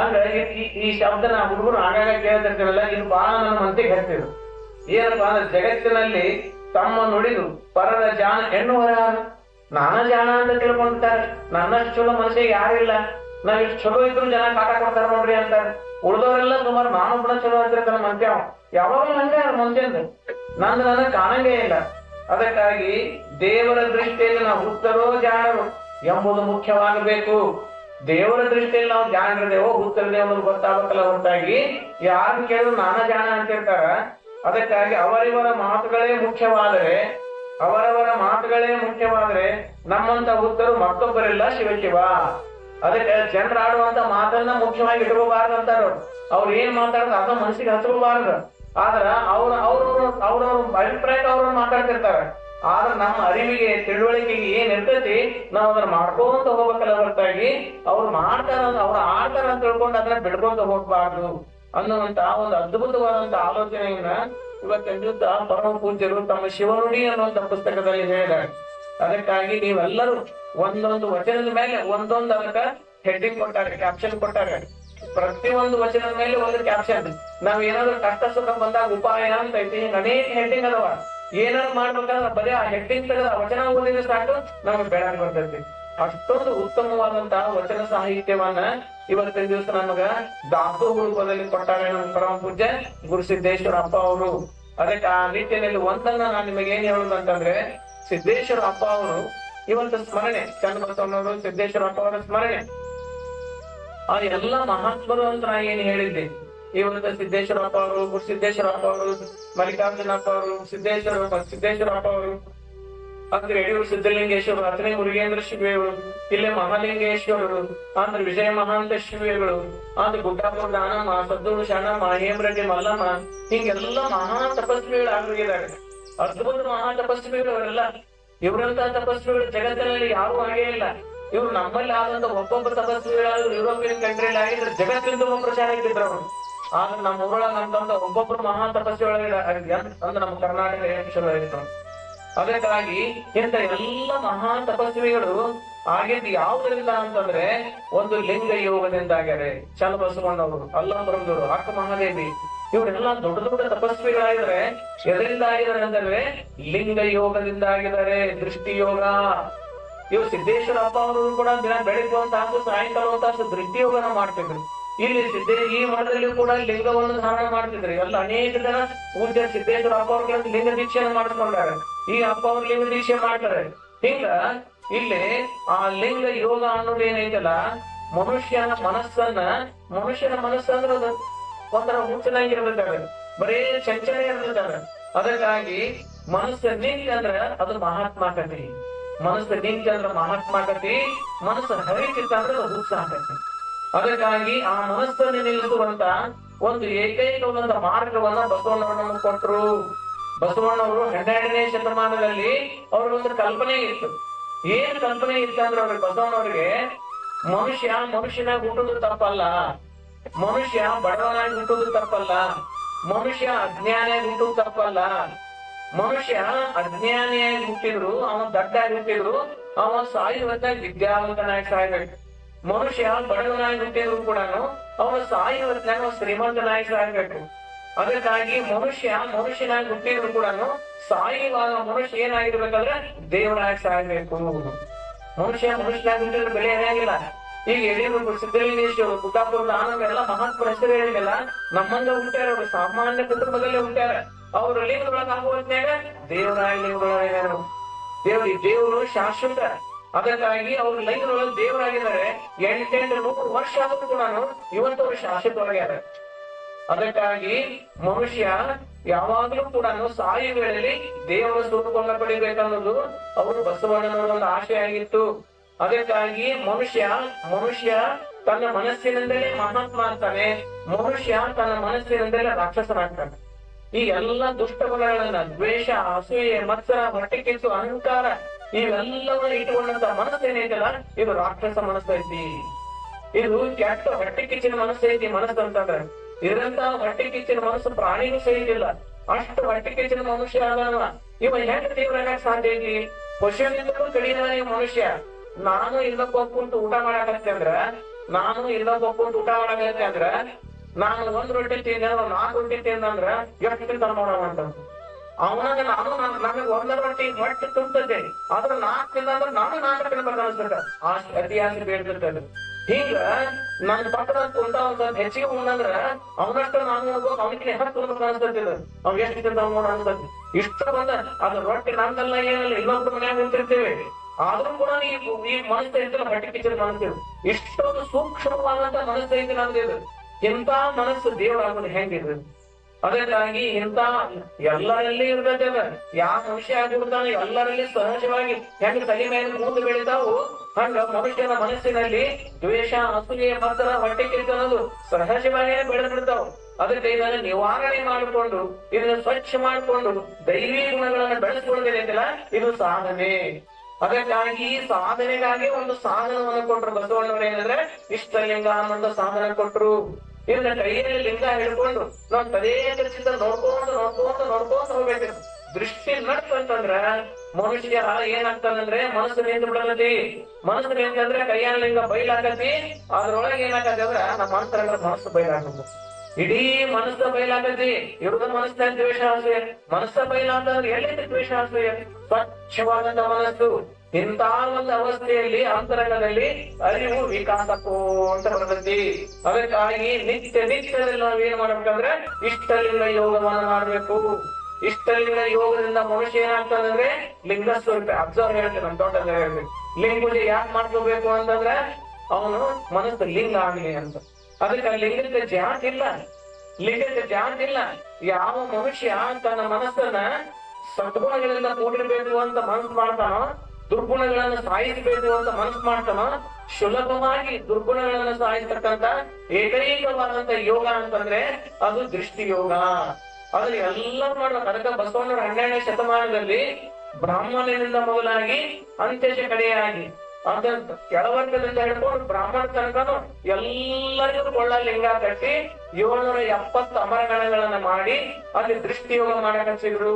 S1: ಹಂಗ ಈ- ಶಬ್ದ ಶಬ್ದನ ಹುಡುಗರು ಆಗಾಗ ಕೇಳ್ತಿರ್ತೀನಲ್ಲ ಇದು ಬಹಳ ನನ್ನ ಮಂತಿಗೆ ಹೇಳ್ತಿದ್ರು. ಏನಪ್ಪಾ ಅಂದ್ರೆ ಜಗತ್ತಿನಲ್ಲಿ ತಮ್ಮ ನುಡಿದು ಪರದ ಜಾಣ ಎನ್ನುವರ ನಾನ ಜಾಣ ಅಂತ ತಿಳ್ಕೊಂಡಿರ್ತಾರೆ. ನನ್ನಷ್ಟು ಚಲೋ ಮನುಷ್ಯ ಯಾರಿಲ್ಲ. ನಾವ್ ಇಷ್ಟು ಚಲೋ ಇದ್ರು ಜನ ಕಾಟ ಕೊಡ್ತಾರ ನೋಡ್ರಿ ಅಂತಾರೆ ಉಳ್ದವರೆಲ್ಲ ಸುಮಾರು ನಾನೊಬ್ಬನ ಚಲೋ ಅಂತಿರ್ತಾನ ಮಂತ್ಯ ಯಾವಾಗ ನಂಗೆ ಮುಂಚೆಂದು ನಂದು ನನಗೆ ಕಾಣಂಗೇ ಇಲ್ಲ. ಅದಕ್ಕಾಗಿ ದೇವರ ದೃಷ್ಟಿಯಲ್ಲಿ ನಾವು ಹುತ್ತರೋ ಜಾಣರು ಎಂಬುದು ಮುಖ್ಯವಾಗಬೇಕು. ದೇವರ ದೃಷ್ಟಿಯಲ್ಲಿ ನಾವು ಜಾಣರದೇವೋ ಹುತ್ತರದೇವೋ ಅನ್ನೋದು ಗೊತ್ತಾಗುತ್ತಲ್ಲ ಹೊರತಾಗಿ. ಯಾರು ಕೇಳಿದ್ರು ನಾನ ಜಾಣ ಅಂತಿರ್ತಾರ. ಅದಕ್ಕಾಗಿ ಅವರಿವರ ಮಾತುಗಳೇ ಮುಖ್ಯವಾದರೆ, ಅವರವರ ಮಾತುಗಳೇ ಮುಖ್ಯವಾದರೆ ನಮ್ಮಂತ ಹುತ್ತರು ಮತ್ತೊಬ್ಬರಿಲ್ಲ ಶಿವಶಿವ ಅದಕ್ಕೆ ಜನರು ಆಡುವಂತ ಮಾತನ್ನ ಮುಖ್ಯವಾಗಿ ಇಟ್ಕೋಬಾರ್ದು ಅಂತಾರ ಅವ್ರು. ಏನ್ ಮಾತಾಡೋದು ಅದ ಮನಸ್ಸಿಗೆ ಹಚ್ಕೋಬಾರ್ದು ಆದ್ರ ಅವ್ರ ಅವ್ರವ್ರ ಅವ್ರವ್ರ ಅಭಿಪ್ರಾಯ ಅವ್ರವ್ರು ಮಾತಾಡ್ತಿರ್ತಾರ. ಆದ್ರ ನಮ್ಮ ಅರಿವಿಗೆ, ತಿಳುವಳಿಕೆಗೆ ಏನ್ ಇರ್ತೈತಿ, ನಾವ್ ಅದನ್ನ ಮಾಡ್ಕೊಂತ ಹೋಗ್ಬೇಕಲ್ಲ ಹೊರತಾಗಿ, ಅವ್ರು ಮಾಡ್ತಾರ ಅವ್ರು ಆಡ್ತಾರ ಅಂತ ತಿಳ್ಕೊಂಡು ಅದನ್ನ ಬಿಡ್ಕೊಂತ ಹೋಗ್ಬಾರ್ದು ಅನ್ನುವಂತ ಒಂದು ಅದ್ಭುತವಾದಂತ ಆಲೋಚನೆಯನ್ನ ಇವತ್ತಿನ ಪರಮ ಪೂಜ್ಯರು ತಮ್ಮ ಶಿವನುಡಿ ಅನ್ನುವಂತ ಪುಸ್ತಕದಲ್ಲಿ ಹೇಳಿದ್ದಾರೆ. ಅದಕ್ಕಾಗಿ ನೀವೆಲ್ಲರೂ ಒಂದೊಂದು ವಚನದ ಮೇಲೆ ಒಂದೊಂದು ಅದಕ್ಕ ಹೆಡ್ಡಿಂಗ್ ಕೊಟ್ಟಾರೆ ಕ್ಯಾಪ್ಷನ್ ಕೊಟ್ಟಾರೆ. ಪ್ರತಿಯೊಂದು ವಚನದ ಮೇಲೆ ಒಂದು ಕ್ಯಾಪ್ಷನ್ ನಾವ್ ಏನಾದ್ರು ಕಷ್ಟ ಸುಖ ಬಂದಾಗ ಉಪಾಯ ಅಂತ ಐತಿ ಅನೇಕ ಹೆಡ್ಡಿಂಗ್ ಅದಾವ. ಏನಾದ್ರು ಮಾಡ್ಬೇಕಂದ್ರೆ ಬರೀ ಆ ಹೆಡ್ಡಿಂಗ್ ತೆಗೆದ ವಚನ ಓದಿದ್ರೆ ಸಾಕು, ನಮ್ಗೆ ಬೇಡ ಬರ್ತೈತಿ ಅಷ್ಟೊಂದು ಉತ್ತಮವಾದಂತಹ ವಚನ ಸಾಹಿತ್ಯವನ್ನ ಇವತ್ತಿನ ದಿವಸ ನಮಗ ದಾಸೋಹ ರೂಪದಲ್ಲಿ ಕೊಟ್ಟಾರೆ ನಮ್ಮ ಪರಮ ಪೂಜೆ ಗುರು ಸಿದ್ದೇಶ್ವರ ಅಪ್ಪ ಅವರು. ಅದಕ್ಕೆ ಆ ನಿಟ್ಟಿನಲ್ಲಿ ಒಂದನ್ನ ನಾನು ನಿಮಗೆ ಏನ್ ಹೇಳುದು ಅಂತಂದ್ರೆ ಸಿದ್ದೇಶ್ವರ ಅಪ್ಪ ಅವರು ಇವತ್ತು ಸ್ಮರಣೆ, ಚನ್ನಬಸವನವರು ಸಿದ್ದೇಶ್ವರ ಅಪ್ಪ ಅವರ ಸ್ಮರಣೆ. ಆ ಎಲ್ಲ ಮಹಾತ್ಮರು ಅಂತ ನಾ ಏನ್ ಹೇಳಿದ್ದೆ? ಇವತ್ತು ಸಿದ್ದೇಶ್ವರ ಅಪ್ಪ ಅವರು ಗುರು ಸಿದ್ದೇಶ್ವರ ಅಪ್ಪ ಅವರು, ಮಲ್ಲಿಕಾರ್ಜುನ ಅಪ್ಪ ಅವರು, ಸಿದ್ದೇಶ್ವರ ಸಿದ್ದೇಶ್ವರ ಅಪ್ಪ ಅವರು. ಅಂದ್ರೆ ಯಡಿಯೂರು ಸಿದ್ಧಲಿಂಗೇಶ್ವರು ಅತನೇ ಮುರುಗೇಂದ್ರ ಶಿವಿಗಳು ಇಲ್ಲೇ ಮಹಾಲಿಂಗೇಶ್ವರರು ಅಂದ್ರೆ ವಿಜಯ ಮಹಾಂತ ಶಿವಿಗಳು ಅಂದ್ರೆ ಗುಡ್ಡಾಪುರ ದಾನಮ್ಮ, ಸದ್ದೂರು ಶರಣಮ್ಮ ಹೇಮರೆಡ್ಡಿ ಮಲ್ಲಮ್ಮ, ಹಿಂಗೆಲ್ಲ ಮಹಾ ತಪಸ್ವಿಗಳು ಆಗಿದ್ದಾರೆ ಅದ್ಭುತ ಮಹಾ ತಪಸ್ವಿಗಳು ಅವರೆಲ್ಲ ಇವರಂತ ತಪಸ್ವಿಗಳು ಜಗತ್ತಿನಲ್ಲಿ ಯಾರು ಹಾಗೆ ಇಲ್ಲ. ಇವ್ರು ನಮ್ಮಲ್ಲಿ ಆದಂತ ಒಬ್ಬೊಬ್ಬ ತಪಸ್ವಿಗಳಾದ್ರೂ ಯುರೋಪಿಯನ್ ಕಂಟ್ರಿಯಲ್ಲಿ ಆಗಿದ್ರೆ ಜಗತ್ತಿನ ತುಂಬ ಪ್ರಚಾರ ಇದ್ದಿದ್ರು ಅವರು. ಆದ್ರೆ ನಮ್ಮ ಊರೊಳಗ ಅಂತಂದ ಒಬ್ಬೊಬ್ರು ಮಹಾ ತಪಸ್ವಿಗಳ ಅಂದ್ರೆ ನಮ್ಮ ಕರ್ನಾಟಕ ಚಲೋ ಆಗಿತ್ತು. ಅದಕ್ಕಾಗಿ ಇಂಥ ಎಲ್ಲ ಮಹಾ ತಪಸ್ವಿಗಳು ಆಗಿದ್ದು ಯಾವುದರಿಂದ ಅಂತಂದ್ರೆ ಒಂದು ಲಿಂಗ ಯೋಗದಿಂದ ಆಗ್ಯಾರೆ ಚಲ ಬಸವಣ್ಣವರು ಅಲ್ಲಂಬ್ರಂದವರು ಅಕ್ಕ ಮಹಾದೇವಿ, ಇವರೆಲ್ಲ ದೊಡ್ಡ ದೊಡ್ಡ ತಪಸ್ವಿಗಳಾಗಿದ್ದಾರೆ. ಎದರಿಂದ ಆಗಿದ್ದಾರೆ ಅಂದ್ರೆ ಲಿಂಗ ಯೋಗದಿಂದ ಆಗಿದ್ದಾರೆ ದೃಷ್ಟಿ ಯೋಗ. ಇವ್ ಸಿದ್ದೇಶ್ವರ ಅಪ್ಪ ಅವರು ಕೂಡ ದಿನ ಬೆಳಿಗ್ಗೆ ಒಂದು ತಾಸು, ಸಾಯಂಕಾಲ ಒಂದು ತಾಸು ದೃಷ್ಟಿ ಯೋಗನ ಮಾಡ್ತಿದ್ರು. ಇಲ್ಲಿ ಸಿದ್ದೇ ಈ ಮಠದಲ್ಲಿ ಕೂಡ ಲಿಂಗವನ್ನು ಧಾರಣ ಮಾಡ್ತಿದ್ರು. ಎಲ್ಲ ಅನೇಕ ಜನ ಪೂಜ್ಯ ಸಿದ್ದೇಶ್ವರ ಅಪ್ಪ ಅವ್ರಿಗೆ ಲಿಂಗ ದೀಕ್ಷೆಯನ್ನು ಮಾಡಿಸ್ಕೊಂಡಾರೆ. ಈ ಅಪ್ಪ ಅವ್ರ ಲಿಂಗ ದೀಕ್ಷೆ ಮಾಡ್ತಾರೆ. ಹಿಂಗ ಇಲ್ಲಿ ಆ ಲಿಂಗ ಯೋಗ ಅನ್ನೋದು ಏನೈತಲ್ಲ, ಮನುಷ್ಯನ ಮನಸ್ಸನ್ನ, ಮನುಷ್ಯನ ಮನಸ್ಸಂದ್ರ ಅದು ಒಂಥರ ಹುಚ್ಚನಾಗಿರ್ಬೇಕಾದ್ರೆ ಬರೇ ಚಂಚಲ ಇರ್ಬೇಕಾದ್ರೆ ಅದಕ್ಕಾಗಿ ಮನಸ್ಸ ನಿಂತ ಅಂದ್ರ ಅದು ಮಹಾತ್ಮಾಕತಿ ಮನಸ್ಸು ನಿಂತ ಅಂದ್ರ ಮಹಾತ್ಮ ಕತಿ ಮನಸ್ಸು ಹರಿಕಿತ್ತ ಅಂದ್ರೆ ಅದು ಹುಚ್ಚ ಕತಿ ಅದಕ್ಕಾಗಿ ಆ ಮನಸ್ಸನ್ನು ನಿಲ್ಲಿಸುವಂತ ಒಂದು ಏಕೈಕವಾದ ಮಾರ್ಗವನ್ನ ಬಸವಣ್ಣ ಕೊಟ್ಟರು ಬಸವಣ್ಣವರು ಹನ್ನೆರಡನೇ ಶತಮಾನದಲ್ಲಿ ಅವ್ರಿಗೊಂದು ಕಲ್ಪನೆ ಇತ್ತು. ಏನ್ ಕಲ್ಪನೆ ಇತ್ತು ಅಂದ್ರೆ ಅವ್ರಿಗೆ ಬಸವಣ್ಣವ್ರಿಗೆ, ಮನುಷ್ಯ ಮನುಷ್ಯನ ಹುಟ್ಟುದು ತಪ್ಪಲ್ಲ. ಮನುಷ್ಯ ಬಡವನಾಗಿ ಹುಟ್ಟುದು ತಪ್ಪಲ್ಲ. ಮನುಷ್ಯ ಅಜ್ಞಾನಿಯಾಗಿ ಹುಟ್ಟುದು ತಪ್ಪಲ್ಲ. ಮನುಷ್ಯ ಅಜ್ಞಾನಿಯಾಗಿ ಹುಟ್ಟಿದ್ರು, ಅವನ್ ದಡ್ಡಾಗಿ ಹುಟ್ಟಿದ್ರು ಅವ ಸಾಯುವಂತ ವಿದ್ಯಾವಂತನಾಗಿ ಸಾಯ್ಬೇಕು. ಮನುಷ್ಯ ಬಡವನಾಗಿ ಹುಟ್ಟಿದ್ರು ಕೂಡ ಅವನು ಸಾಯುವಂತ ಶ್ರೀಮಂತನಾಗಿ ಸಾಯ್ಬೇಕು. ಅದಕ್ಕಾಗಿ ಮನುಷ್ಯ ಮನುಷ್ಯನ ಹುಟ್ಟಿದ್ರು ಕೂಡ ಸಾಯುವಾಗ ಮನುಷ್ಯ ಏನಾಗಿರ್ಬೇಕಂದ್ರೆ ದೇವರಾಗಿ ಸಾಯ್ಬೇಕು ಮನುಷ್ಯ ಮನುಷ್ಯನಾಗಿ ಹುಟ್ಟಿದ್ರೆ ಬೆಲೆ ಏನಾಗಿಲ್ಲ ಈಗ ಯಡಿಯೂರು ಸಿದ್ದಲಿಂಗೇಶ್ವರ ಕುಟಾಪುರದ ಆನಂದ ಎಲ್ಲ ಮಹಾತ್ಮ ಹೆಸರು ಹೇಳಿಲ್ಲ ನಮ್ಮಂದ ಹುಟ್ಟ್ಯಾರ ಅವರು ಸಾಮಾನ್ಯ ಕುಟುಂಬದಲ್ಲೇ ಹುಟ್ಟ್ಯಾರ. ಅವರು ಲಿಂಗದೊಳಗ ಆಗುವತ್ನ್ಯಾಗ ದೇವರಾಯ ಲಿಂಗದೊಳಗ ದೇವ್ರಿ ದೇವರು ಶಾಶ್ವತ. ಅದಕ್ಕಾಗಿ ಅವ್ರ ಲೈಂಗದೊಳಗೆ ದೇವರಾಗಿದ್ದಾರೆ. ಎಂಟೆಂಟು ನೂರು ವರ್ಷ ಆದ್ರೂ ಕೂಡ ಅವರು ಶಾಶ್ವತವಾಗಿದ್ದಾರೆ. ಅದಕ್ಕಾಗಿ ಮನುಷ್ಯ ಯಾವಾಗಲೂ ಕೂಡ ಸಾಯಿ ವೇಳೆಯಲ್ಲಿ ದೇವರ ಸ್ವರೂಪವನ್ನು ಪಡಿಬೇಕನ್ನೋದು ಅವರು ಬಸವಣ್ಣನವರ ಒಂದು ಆಶೆ ಆಗಿತ್ತು ಅದಕ್ಕಾಗಿ ಮನುಷ್ಯ ಮನುಷ್ಯ ತನ್ನ ಮನಸ್ಸಿನಿಂದಲೇ ಮಹಾತ್ಮ ಆಗ್ತಾನೆ. ಮನುಷ್ಯ ತನ್ನ ಮನಸ್ಸಿನಿಂದಲೇ ರಾಕ್ಷಸನಾಗ್ತಾನೆ ಈ ಎಲ್ಲ ದುಷ್ಟ ದ್ವೇಷ, ಅಸೂಯೆ, ಮತ್ಸರ ಹೊಟ್ಟೆಕಿಚ್ಚು ಅಹಂಕಾರ, ಇವೆಲ್ಲವನ್ನ ಇಟ್ಟುಕೊಂಡಂತ ಮನಸ್ಸೇನೈತಲ್ಲ ಇದು ರಾಕ್ಷಸ ಮನಸ್ಸೈತಿ ಇದು ಕೆಟ್ಟ ಹೊಟ್ಟೆ ಕಿಚ್ಚಿನ ಮನಸ್ಸೈತಿ ಮನಸ್ಸು ಅಂತಂದ್ರೆ ಇದರಂತ ಹೊಟ್ಟೆ ಕಿಚ್ಚಿನ ಮನಸ್ಸು ಪ್ರಾಣಿಗೂ ಸಹಿತಿಲ್ಲ ಅಷ್ಟು ಹೊಟ್ಟೆ ಕಿಚ್ಚಿನ ಮನುಷ್ಯ ಅದಾನ ಇವ ಹೆಂಗ್ ತೀವ್ರ ಸಾಧ್ಯ ಐತಿ ಪಶುವಿನಿಂದಲೂ ಈ ಮನುಷ್ಯ. ನಾನು ಇಲ್ಲೊಬ್ಬ ಕುಂತು ಊಟ ಮಾಡಾಕತ್ತೆ ಅಂದ್ರ, ನಾನು ಇಲ್ಲೊಬ್ಬ ಕುಂತು ಊಟ ಮಾಡಾಕತ್ತೆ ಅಂದ್ರ, ನಾನು ಒಂದ್ ರೊಟ್ಟಿ ತಿಂದ ನಾಲ್ಕು ರೊಟ್ಟಿ ತಿಂದಂದ್ರ ಎಷ್ಟು ತಿಂತ ನೋಡೋಣ ಅಂತ. ಅವನಾಗ ನಾನು ನನ್- ನನಗೆ ಒಂದ ರೊಟ್ಟಿ ಹೊಟ್ಟೆ ತುಂಬತದೆ. ಆದ್ರೆ ನಾಲ್ಕು ತಿಂದ್ರೆ ನಾನು ನಾಲ್ಕು ತಿನ್ಬೇಕು ಅನ್ಸ್ತದ ಆ ಅತಿ ಬೇಡ್ತಿರ್ತದೆ. ಹಿಂಗ ನನ್ನ ಪಕ್ಕದ ಒಂದ್ ಹೆಚ್ಚಿಗೆ ಉಂಡಂದ್ರ ಅವನಷ್ಟ ನಾನು ಹೋಗ್ಬೇಕು ಅವನಿಗೆ ಅಂತ ತಿನ್ಬೇಕು ಅನ್ಸ್ತದ ಅವ್ ಎಷ್ಟು ತಿಂತಾವ ನೋಡ ಅನ್ಸ್ತದೆ ಇಷ್ಟ ಬಂದ ಅದ ರೊಟ್ಟಿ ನಂದಲ್ಲ ಏನಲ್ಲ ಇನ್ನೊಬ್ಬರ ಮನ್ಯಾಗ ನಿಂತಿರ್ತೇವೆ. ಆದ್ರೂ ಕೂಡ ಈ ಈ ಮನಸ್ಸ ಇದ್ರೆ ಹಟ್ಟಿ ಕಿಚ್ಚರ್ ಮನಸ್ಸು. ಇಷ್ಟೊಂದು ಸೂಕ್ಷ್ಮವಾದಂತ ಮನಸ್ಸ ಇದ್ರೆ ನಮ್ದು ಇದು. ಇಂಥ ಮನಸ್ಸು ದೇವರಾಗೋದು ಹೆಂಗಿದೆ ಅದಕ್ಕಾಗಿ ಇಂತ ಎಲ್ಲರಲ್ಲಿ ಇರ್ತದೆ ಯಾವ ಮನುಷ್ಯ ಆಗಿಬಿಡ್ತಾನೆ ಎಲ್ಲರಲ್ಲಿ ಸಹಜವಾಗಿ ಹೆಂಗ್ ತಲೆ ಮೇಲೆ ಮುಂದೆ ಬೆಳಿತಾವು ಹಂಗ ಮನುಷ್ಯನ ಮನಸ್ಸಿನಲ್ಲಿ ದ್ವೇಷ, ಅಸೂಯೆ ಮತ್ತರ ಹೊಟ್ಟೆ ಅನ್ನೋದು ಸಹಜವಾಗಿ ಬೆಳೆದು ಬಿಡ್ತಾವ ಅದಕ್ಕೆ ಇದನ್ನ ನಿವಾರಣೆ ಮಾಡಿಕೊಂಡು, ಇದನ್ನ ಸ್ವಚ್ಛ ಮಾಡಿಕೊಂಡು ದೈವಿ ಗುಣಗಳನ್ನ ಬೆಳೆಸ್ಕೊಳ್ಳೋದೇನಿಲ್ಲ ಇದು ಸಾಧನೆ. ಅದಕ್ಕಾಗಿ ಈ ಸಾಧನೆಗಾಗಿ ಒಂದು ಸಾಧನವನ್ನು ಕೊಟ್ಟರು. ಬಸವಣ್ಣವ್ರು ಏನಂದ್ರೆ ಇಷ್ಟಲಿಂಗ ಅನ್ನೋ ಸಾಧನ ಕೊಟ್ರು. ಇದನ್ನ ಕೈಯಲ್ಲಿ ಲಿಂಗ ಹಿಡ್ಕೊಂಡು ನಾವು ತದೇ ದೃಷ್ಟಿಯಿಂದ ನೋಡ್ಕೊಂಡು ನೋಡ್ಕೊಂಡು ನೋಡ್ಕೊಂಡು ಹೋಗ್ಬೇಕು ದೃಷ್ಟಿ ನಟ್ ಅಂತಂದ್ರ ಮನುಷ್ಯ ಏನಾಗ್ತಾನಂದ್ರೆ ಮನಸ್ಸು ನಿಂತು ಬಿಡಲತಿ ಮನಸ್ಸು ನಿಂತಂದ್ರೆ ಕೈಯಾನ ಲಿಂಗ ಬೈಲಾಕತಿ ಅದ್ರೊಳಗೆ ಏನಾಗತ್ತೆ ಅಂದ್ರ ನಮ್ಮ ಅಂತರಂಗ ಮನಸ್ಸು ಬೈಲಾಕತ್ತು. ಇಡೀ ಮನಸ್ಸ ಬೈಲಾಗತಿ ಇವ್ರದ ಮನಸ್ಸಿನ ದ್ವೇಷ ಆಸೆ. ಮನಸ್ಸ ಬಯಲಾದ್ರೆ ಎಲ್ಲಿಂದ ದ್ವೇಷ ಆಸೆ? ಸ್ವಚ್ಛವಾದಂತ ಮನಸ್ಸು. ಇಂಥ ಒಂದು ಅವಸ್ಥೆಯಲ್ಲಿ, ಅಂತರಂಗದಲ್ಲಿ ಅರಿವು ವಿಕಾಸಕ್ಕೂ ಅಂತ ಬರ್ತೈತಿ ಅದಕ್ಕಾಗಿ ನಿತ್ಯ ನಿತ್ಯದಲ್ಲಿ ನಾವು ಏನ್ ಮಾಡ್ಬೇಕಂದ್ರೆ ಇಷ್ಟಲಿಂಗ ಯೋಗವನ್ನ ಮಾಡಬೇಕು. ಇಷ್ಟಲಿಂಗ ಯೋಗದಿಂದ ಮನುಷ್ಯ ಏನಾಗ್ತದಂದ್ರೆ ಲಿಂಗ ಸ್ವರೂಪ, ಅಬ್ಸರ್ವ್ ಹೇಳ್ತೇನೆ ತೋಟದಲ್ಲಿ ಹೇಳ್ಬೇಕು ಲಿಂಗ ಪೂಜೆ ಯಾಕೆ ಮಾಡ್ಕೋಬೇಕು ಅಂತಂದ್ರೆ ಅವನು ಮನಸ್ಸು ಲಿಂಗ ಆಗ್ಲಿ ಅಂತ. ಅದಕ್ಕೆ ಲಿಂಗಕ್ಕೆ ಜಾತಿ ಇಲ್ಲ. ಲಿಂಗಕ್ಕೆ ಜಾತಿ ಇಲ್ಲ. ಯಾವ ಮನುಷ್ಯ ತನ್ನ ಮನಸ್ಸನ್ನ ಸದ್ಗುಣಗಳಿಂದ ಕೂಡಿರ್ಬೇಕು ಅಂತ ಮನಸ್ಸು ಮಾಡ್ತಾನೋ ದುರ್ಗುಣಗಳನ್ನ ಸಾಯಿಸಬೇಕು ಅಂತ ಮನಸ್ಸು ಮಾಡ್ತಾನ? ಸುಲಭವಾಗಿ ದುರ್ಗುಣಗಳನ್ನ ಸಾಯಿಸ್ತಕ್ಕಂತ ಏಕೈಕವಾದಂತ ಯೋಗ ಅಂತಂದ್ರೆ ಅದು ದೃಷ್ಟಿ ಯೋಗ ಅದ್ರ ಎಲ್ಲ ಮಾಡ್ಬೇಕು. ಕನಕ ಬಸವಣ್ಣರ ಹನ್ನೆರಡನೇ ಶತಮಾನದಲ್ಲಿ ಬ್ರಾಹ್ಮಣನಿಂದ ಮೊದಲಾಗಿ ಅಂತ್ಯಜ ಕಡೆಯಾಗಿ. ಅದ ಕೆಳವರ್ಗದಿಂದ ಹಿಡ್ಕೊಂಡು ಬ್ರಾಹ್ಮಣ ತನಕನು ಎಲ್ಲರಿಗೂ ಕೊಳ್ಳ ಲಿಂಗ ಕಟ್ಟಿ ಏಳ್ನೂರ ಎಪ್ಪತ್ತು ಅಮರಗಣಗಳನ್ನ ಮಾಡಿ ಅಲ್ಲಿ ದೃಷ್ಟಿಯೋಗ ಮಾಡಕ್ ಹಚ್ಚಿದ್ರು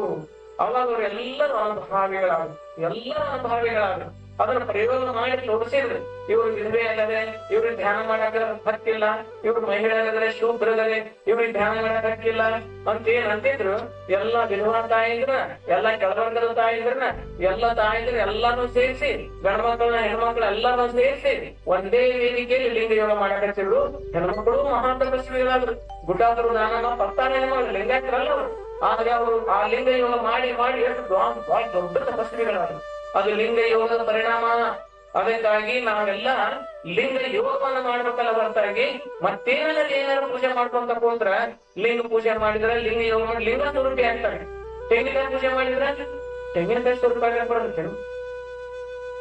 S1: ಅವಾಗ ಎಲ್ಲರೂ ಅನುಭಾವಿಗಳಾದ್ರು ಎಲ್ಲರೂ ಅನುಭಾವಿಗಳಾದ್ರು ಅದನ್ನ ಪ್ರಯೋಗ ಮಾಡಿ ತೋರಿಸಿದ್ರು. ಇವರು ವಿಧವೆ ಅಲ್ಲದೆ ಇವ್ರಿಗೆ ಧ್ಯಾನ ಮಾಡಕ್ ಹಕ್ಕಿಲ್ಲ. ಇವ್ರು ಮಹಿಳೆಯರದರೆ ಶೂದ್ರದರೆ ಇವ್ರಿಗೆ ಧ್ಯಾನ ಮಾಡಕ್ ಹಕ್ಕಿಲ್ಲ. ಅಂತ ಏನ್ ಅಂತಿದ್ರು, ಎಲ್ಲ ವಿಧವಾ ತಾಯಿಂದ್ರ ಎಲ್ಲ ಕೆಳವರ್ಗದ ತಾಯಿಂದ್ರನ ಎಲ್ಲ ತಾಯಿದ್ರ ಎಲ್ಲಾನು ಸೇರಿಸಿ, ಗಂಡ್ಮಕ್ಳನ್ನ ಹೆಣ್ಮಕ್ಳು ಎಲ್ಲಾನು ಸೇರಿಸಿ, ಒಂದೇ ವೇದಿಕೆಯಲ್ಲಿ ಲಿಂಗ ಯೋಗ ಮಾಡಕ್ ಹಚ್ಚಿದ್ರು. ಹೆಣ್ಮಕ್ಳು ಮಹಾ ತಪಸ್ವಿಗಳಾದ್ರು. ದಾನ ಪತ್ತಾನ ಅವರು ಆದ್ರೆ ಅವರು ಆ ಲಿಂಗ ಯೋಗ ಮಾಡಿ ಮಾಡಿ ಹೇಳಿದ್ರು ದೊಡ್ಡ ತಪಸ್ವಿಗಳಾದ್ರು ಅದು ಲಿಂಗ ಯೋಗದ ಪರಿಣಾಮ. ಅದಕ್ಕಾಗಿ ನಾವೆಲ್ಲ ಲಿಂಗ ಯೋಗವನ್ನು ಮಾಡ್ಬೇಕಲ್ಲ ಹೊರತಾಗಿ. ಮತ್ತೇನಾದ್ರೂ ಏನಾದ್ರು ಪೂಜೆ ಮಾಡ್ಕೊಂತ ಹೋದ್ರ, ಲಿಂಗ ಪೂಜೆ ಮಾಡಿದ್ರೆ ಲಿಂಗ ಯೋಗ ಮಾಡಿ ಲಿಂಗ ಸ್ವರೂಪಿ ಆಗ್ತಾರೆ. ತೆಂಗಿನಕಾಯಿ ಪೂಜೆ ಮಾಡಿದ್ರೆ ತೆಂಗಿನಕಾಯಿ ಸ್ವರೂಪ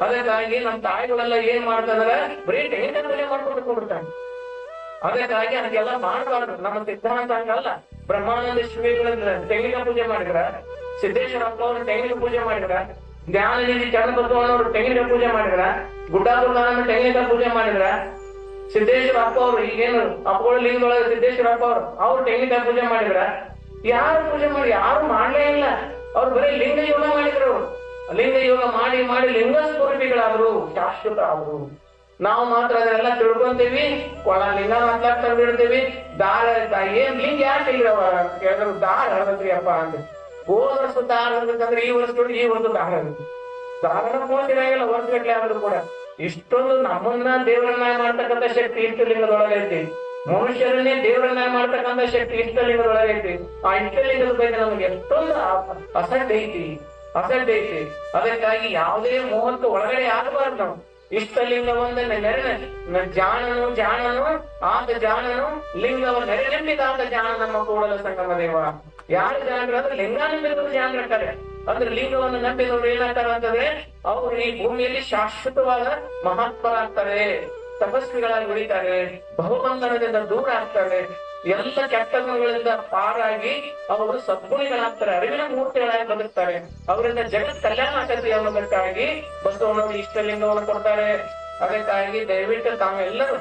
S1: ಅದಕ್ಕಾಗಿ ನಮ್ಮ ತಾಯಿಗಳೆಲ್ಲ ಏನ್ ಮಾಡ್ತಾರೆ ಬರೀ ತೆಂಗಿನಕಾಯಿ ಪೂಜೆ ಮಾಡ್ಕೊಂಡು ಕೂಡ್ತಾರೆ ಅದಕ್ಕಾಗಿ ಅದೆಲ್ಲ ಮಾಡಬಾರದು. ನಮ್ಮ ಸಿದ್ಧಾಂತ ಹಂಗಲ್ಲ. ಬ್ರಹ್ಮಾನಂದ ಶ್ರೀಗಳ ತೆಂಗಿನ ಪೂಜೆ ಮಾಡಿದ್ರ, ಸಿದ್ದೇಶ್ವರ ಅಪ್ಪವ್ರ ತೆಂಗಿನ ಪೂಜೆ ಮಾಡಿದ್ರ ಜ್ಞಾನನಿಧಿ ಚನ್ನಬಸವಣ್ಣವರು ತೆಂಗಿನ ಪೂಜೆ ಮಾಡಿದ್ರ ಗುಡ್ಡಾದುರ್ಗಾನಂದ ತೆಂಗಿನ ಪೂಜೆ ಮಾಡಿದ್ರ, ಸಿದ್ದೇಶ್ವರ ಅಪ್ಪ ಅವರು ಈಗೇನು ಅಪ್ಪಗಳ ಲಿಂಗದೊಳಗೆ ಸಿದ್ದೇಶ್ವರ ಅಪ್ಪ ಅವರು ಅವ್ರು ತೆಂಗಿನ ಪೂಜೆ ಮಾಡಿದ್ರ. ಯಾರು ಪೂಜೆ ಮಾಡಿ, ಯಾರು ಮಾಡ್ಲೇ ಇಲ್ಲ. ಅವ್ರು ಬರೀ ಲಿಂಗ ಯೋಗ ಮಾಡಿದ್ರು. ಲಿಂಗ ಯೋಗ ಮಾಡಿ ಮಾಡಿ ಲಿಂಗ ಸ್ವರೂಪಿಗಳಾದ್ರು ಶಾಶ್ವತ ಆದ್ರು. ನಾವು ಮಾತ್ರ ಅದನ್ನೆಲ್ಲ ತಿಳ್ಕೊಂತೀವಿ ಒಳ ಲಿಂಗ ಮಾತಾಡ್ತಾ ಬಿಡ್ತೀವಿ ದಾರ ಏನ್ ಲಿಂಗ ಯಾಕೆ ಇಲ್ಲವ ಕೇಳಿದ್ರು, ದಾರ ಹರದ್ರಿ ಅಪ್ಪ ಅಂತ ಹೋದ ವರ್ಷ ದಾರ ಹರದಂದ್ರೆ ಈ ವರ್ಷ ಈ ಒಂದು ದಾರ ದಾರನ ವರ್ಷ ವರ್ಷಗಟ್ಲೆ ಆದ್ರೂ ಕೂಡ ಇಷ್ಟೊಂದು ನಮ್ಮನ್ನ ದೇವರನ್ನ ಮಾಡ್ತಕ್ಕಂಥ ಶಕ್ತಿ ಇಷ್ಟಲಿಂಗದೊಳಗೆ ಐತಿ. ಮನುಷ್ಯರನ್ನೇ ದೇವರನ್ನ ಮಾಡ್ತಕ್ಕಂಥ ಶಕ್ತಿ ಇಷ್ಟಲಿಂಗದೊಳಗೆ ಐತಿ. ಆ ಇಷ್ಟಲಿಂಗದ ಬಗ್ಗೆ ನಮ್ಗೆ ಎಷ್ಟೊಂದು ಅಸಡ್ಡ ಐತಿ ಅಸಡ್ಡ ಐತಿ. ಅದಕ್ಕಾಗಿ ಯಾವುದೇ ಮೋಹಕ್ಕೆ ಒಳಗಡೆ ಆಗಬಾರ್ದು ನಾವು. ಇಷ್ಟಲಿಂಗವೊಂದ ನೆರೆ ಜಾಣನು ಜಾಣನು ಆತ ಜಾಣನು ಲಿಂಗವ ನೆರೆ ನಂಬಿದಾತ ಜಾಣ ನಮ್ಮ ಕೂಡಲ ಸಂಗಮ ದೇವ. ಯಾರು ಜಾಣರು ಅಂದ್ರೆ ಲಿಂಗ ನಂಬಿದವರು ಜಾಣರಂತಾರೆ ಅಂದ್ರೆ ಲಿಂಗವನ್ನು ನಂಬಿದವರು ಏನಾಗ್ತಾರೆ ಅಂತಂದ್ರೆ ಅವರು ಈ ಭೂಮಿಯಲ್ಲಿ ಶಾಶ್ವತವಾದ ಮಹಾತ್ಮರಾಗ್ತಾರೆ, ತಪಸ್ವಿಗಳಾಗಿ ಉಳಿತಾರೆ, ಬಹುಬಂಧನದಿಂದ ದೂರ ಆಗ್ತಾರೆ. ಎಲ್ಲ ಕೆಟ್ಟ ಗುಣಗಳಿಂದ ಪಾರಾಗಿ ಅವರು ಸದ್ಗುಣಿಗಳಾಗ್ತಾರೆ. ಅರಿವಿನ ಮೂರ್ತಿಗಳಾಗಿ ಬದುಕ್ತಾರೆ ಅವರಿಂದ ಜಗತ್ ಕಲ್ಯಾಣ ಆಗತ್ತೆ ಅನ್ನೋದಕ್ಕಾಗಿ ಬಸವಣ್ಣವರು ಇಷ್ಟಲಿಂಗವನ್ನು ಕೊಡ್ತಾರೆ. ಅದಕ್ಕಾಗಿ ದಯವಿಟ್ಟು ತಾವೆಲ್ಲರೂ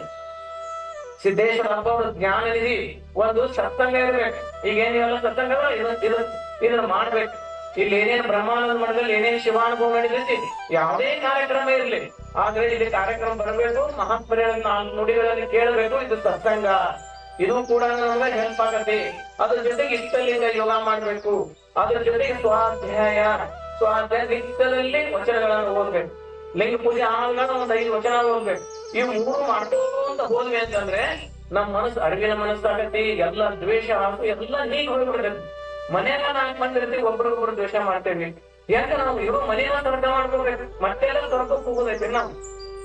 S1: ಸಿದ್ದೇಶ್ವರ ಹಬ್ಬ ಅವರು ಜ್ಞಾನ ನಿಧಿ ಒಂದು ಸತ್ಸಂಗ ಇರ್ಬೇಕು ಈಗ ಏನಿವೆಲ್ಲ ಸತ್ಸಂಗ ಇದು ಇದು ಇದನ್ನ ಮಾಡ್ಬೇಕು. ಇಲ್ಲಿ ಏನೇನು ಬ್ರಹ್ಮಾನಂದ ಮಠದಲ್ಲಿ ಏನೇನು ಶಿವಾನುಭವ ನಡೀತೈತಿ ಯಾವುದೇ ಕಾರ್ಯಕ್ರಮ ಇರಲಿ. ಆದ್ರೆ ಇಲ್ಲಿ ಕಾರ್ಯಕ್ರಮ ಬರಬೇಕು. ಮಹಾತ್ಮರ ನುಡಿಗಳಲ್ಲಿ ಕೇಳಬೇಕು. ಇದು ಸತ್ಸಂಗ ಇದು ಕೂಡ ನಮ್ಗೆ ಹೆಲ್ಪ್ ಆಗತ್ತೆ ಅದ್ರ ಜೊತೆಗೆ ಇಷ್ಟಲಿಂಗ ಯೋಗ ಮಾಡ್ಬೇಕು. ಅದ್ರ ಜೊತೆಗೆ ಸ್ವಾಧ್ಯಾಯ ಸ್ವಾಧ್ಯಾಯ ಇತ್ತಲಲ್ಲಿ ವಚನಗಳನ್ನು ಓದ್ಬೇಕು. ಲಿಂಗ ಪೂಜೆ ಆಮೇಲೆ ಒಂದ್ ಐದು ವಚನ ಓದ್ಬೇಕು. ಈ ಮೂರು ಮಾಡ್ಕೊಂತ ಹೋದ್ವಿ ಅಂತಂದ್ರೆ ನಮ್ ಮನಸ್ಸು ಅರಿವಿನ ಮನಸ್ಸಾಗತ್ತೆ, ಎಲ್ಲ ದ್ವೇಷ ಹಾಕು ಎಲ್ಲ ನೀಗ್ ಹೋಗ್ಬಿಡ್ತೈತಿ. ಮನೆಯಲ್ಲ ನಾಲ್ಕು ಬಂದಿರ್ತೀವಿ ಒಬ್ರಿಗೊಬ್ರು ದ್ವೇಷ ಮಾಡ್ತೇವಿ. ಯಾಕೆ ನಾವು ಇರೋ ಮನೆಯೆಲ್ಲ ದೊಡ್ಡ ಮಾಡ್ಕೋಬೇಕು? ಮತ್ತೆಲ್ಲ ತರಕ ಹೋಗೋದೈತಿ ನಾವು.